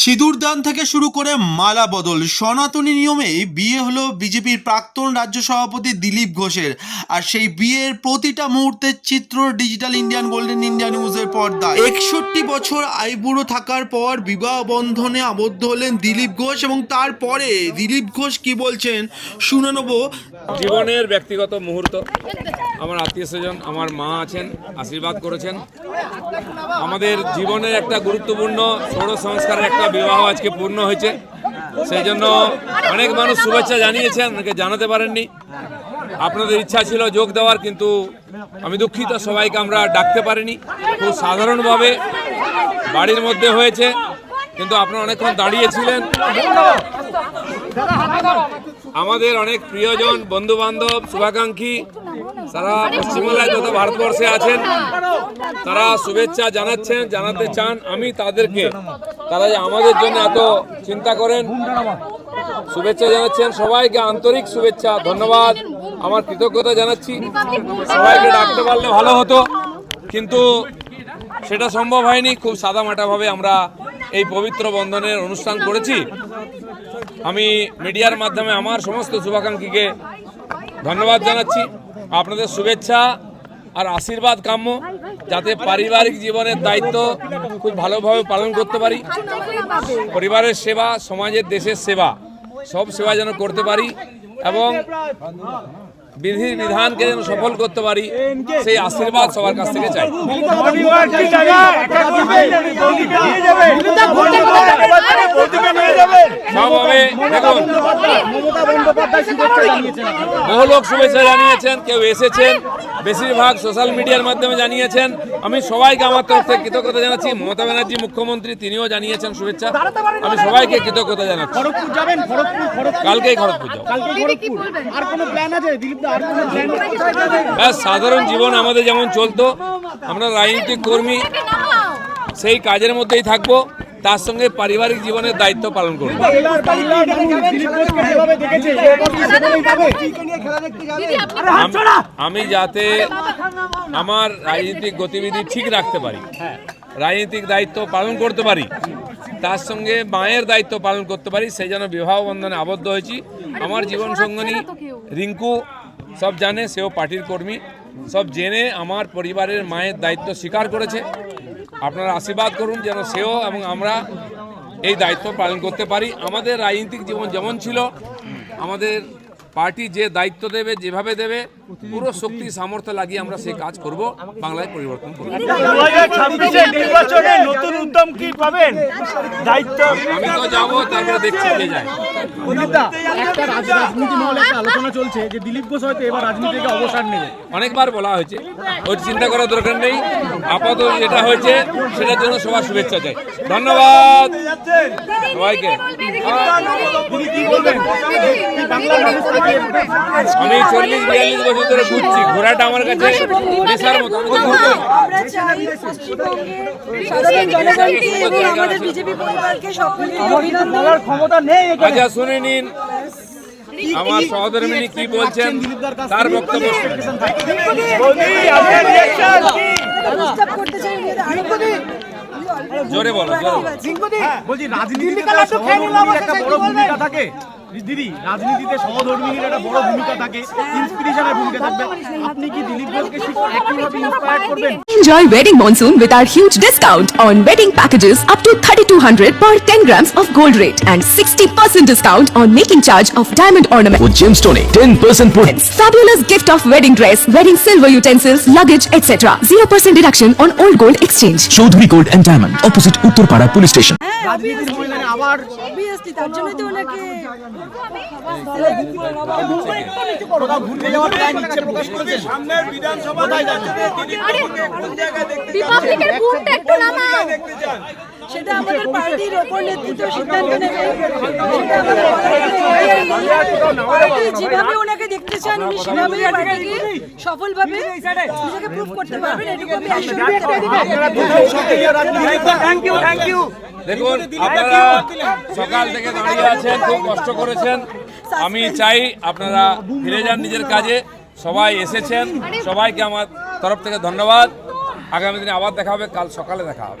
সিঁদুরদান থেকে শুরু করে মালা বদল। সনাতনী নিয়মেই বিয়ে হলো বিজেপির প্রাক্তন রাজ্য সভাপতি দিলীপ ঘোষের। আর সেই বিয়ের প্রতিটা মুহূর্তের চিত্র, ডিজিটাল ইন্ডিয়ান, গোল্ডেন ইন্ডিয়া নিউজের পর্দায়। একষট্টি বছর আইবুড়ো থাকার পর বিবাহ বন্ধনে আবদ্ধ হলেন দিলীপ ঘোষ এবং তারপরে দিলীপ ঘোষ কি বলছেন? শুনে নেব। জীবনের ব্যক্তিগত মুহূর্ত। আমার আত্মীয় স্বজন, আমার মা আছেন, আশীর্বাদ করেছেন। আমাদের জীবনের একটা গুরুত্বপূর্ণ ষোড় সংস্কারের একটা বিবাহ আজকে পূর্ণ হয়েছে। সেই জন্য অনেক মানুষ শুভেচ্ছা জানিয়েছেন অনেকে জানাতে পারেননি। আপনাদের ইচ্ছা ছিল যোগ দেওয়ার, কিন্তু আমি দুঃখিত, সবাইকে আমরা ডাকতে পারিনি। খুব সাধারণভাবে বাড়ির মধ্যে হয়েছে, কিন্তু আপনারা অনেকক্ষণ দাঁড়িয়েছিলেন। আমাদের অনেক প্রিয়জন বন্ধু বান্ধব শুভাকাঙ্ক্ষী সারা পশ্চিমবাংলায় তথা ভারতবর্ষে আছেন, তারা শুভেচ্ছা জানাচ্ছেন, জানাতে চান। আমি তাদেরকে, তারা যে আমাদের জন্য এত চিন্তা করেন, শুভেচ্ছা জানাচ্ছেন। সবাইকে আন্তরিক শুভেচ্ছা, ধন্যবাদ। আমার কৃতজ্ঞতা জানাচ্ছি। সবাইকে ডাকতে পারলে ভালো হতো, কিন্তু সেটা সম্ভব হয়নি। খুব সাদামাটাভাবে আমরা এই পবিত্র বন্ধনের অনুষ্ঠান করেছি। আমি মিডিয়ার মাধ্যমে আমার সমস্ত শুভাকাঙ্ক্ষীকে ধন্যবাদ জানাচ্ছি। আপনাদের শুভেচ্ছা আর আশীর্বাদ কাম্য, যাতে পারিবারিক জীবনের দায়িত্ব খুব ভালোভাবে পালন করতে পারি। পরিবারের সেবা, সমাজের দেশের সেবা, সব সেবা যেন করতে পারি। এবং বিধি বিধানকে যেন সফল করতে পারি, সেই আশীর্বাদ সবার কাছ থেকে চাই। বহু লোক শুভেচ্ছা জানিয়েছেন, কেউ এসেছেন বেশিরভাগ সোশ্যাল মিডিয়ার মাধ্যমে জানিয়েছেন। আমি সবাইকে আমার তরফ থেকে কৃতজ্ঞতা জানাচ্ছি। মমতা ব্যানার্জি মুখ্যমন্ত্রী তিনিও জানিয়েছেন শুভেচ্ছা। আমি সবাইকে কৃতজ্ঞতা জানাচ্ছি। কালকেই খড়গপুর যাব। কালকে খড়গপুর। আর কোনো প্ল্যান আছে? দিলীপ দা আর কোনো প্ল্যান ব্যাস সাধারণ জীবন আমাদের যেমন চলতো আমরা রাজনৈতিক কর্মী সেই কাজের মধ্যেই থাকব। তার সঙ্গে পারিবারিক জীবনের দায়িত্ব পালন করব। আমি যাতে আমার রাজনৈতিক গতিবিধি ঠিক রাখতে পারি রাজনৈতিক দায়িত্ব পালন করতে পারি তার সঙ্গে মায়ের দায়িত্ব পালন করতে পারি সেই জন্য বিবাহ বন্ধনে আবদ্ধ হয়েছি। আমার জীবন সঙ্গনী রিঙ্কু সব জানে সেও পার্টির কর্মী সব জেনে আমার পরিবারের মায়ের দায়িত্ব স্বীকার করেছে। আপনারা আশীর্বাদ করুন যেন সেও এবং আমরা এই দায়িত্ব পালন করতে পারি। আমাদের রাজনৈতিক জীবন যেমন ছিল, আমাদের পার্টি যে দায়িত্ব দেবে যেভাবে দেবে পুরো শক্তি সামর্থ্য লাগিয়ে আমরা সেই কাজ করব। বাংলায় পরিবর্তন করব। দু হাজার ছাব্বিশের নির্বাচনে নতুন উদ্যম কি পাবেন? দায়িত্ব আমি তো যাব তারপরে দেখছি কে যায়। একটা রাজনীতি মহলে একটা আলোচনা চলছে যে দিলীপ ঘোষ হয়তো এবার রাজনীতি থেকে অবসর নেবে। অনেকবার বলা হয়েছে। ওই চিন্তা করার দরকার নেই। আপাতত যেটা হয়েছে সেটার জন্য সবার শুভেচ্ছা চাই। ধন্যবাদ। সবাইকে। তিনি কি বলবেন বাংলার মানুষ তাকে আমি চল্লিশ বিয়াল্লিশ বছর ধরে ঘুরছি। ঘোরাটা আমার কাছে নেশার মতো। আচ্ছা শুনে নিন। আমার সহধর্মিনী কি বলছেন? তার বক্তব্য জোরে বলো বলছি রাজনীতিতে তো সহধর্মিনীর একটা বড় ভূমিকা থাকে। দিদি রাজনীতিতে সহধর্মিনীর একটা বড় ভূমিকা থাকে ইন্সপিরেশনের ভূমিকা থাকবে আপনি কি দিলীপ ঘোষকে ঠিক একইভাবে ইন্সপায়ার করবেন Enjoy wedding monsoon with our huge discount on wedding packages up to 3200 per 10 grams of gold rate and 60% discount on making charge of diamond ornaments. ও জেমস্টোনে ten percent Fabulous gift of wedding dress, wedding silver utensils, luggage, etc. 0% deduction on old gold exchange. Chowdhury gold and diamond opposite Uttarpara police station রাজনীতির ময়দানে আবার obviously তার জন্যই তো ওনাকে রিপাবলিকের একটু নামাও। সেটা আমাদের পার্টির ওপর নেতৃত্ব সিদ্ধান্ত নেবে। যেভাবে ওনাকে দেখতে চান উনি সেভাবেই পার্টিকে সফলভাবে নিজেকে প্রুভ করতে পারবেন এটুকু আমি থ্যাংক ইউ থ্যাংক ইউ দেখুন আপনারা সকাল থেকে দাঁড়িয়ে আছেন খুব কষ্ট করেছেন। আমি চাই আপনারা ফিরে যান নিজের কাজে। সবাই এসেছেন। সবাইকে আমার তরফ থেকে ধন্যবাদ। আগামী দিনে আবার দেখা হবে কাল সকালে দেখা হবে।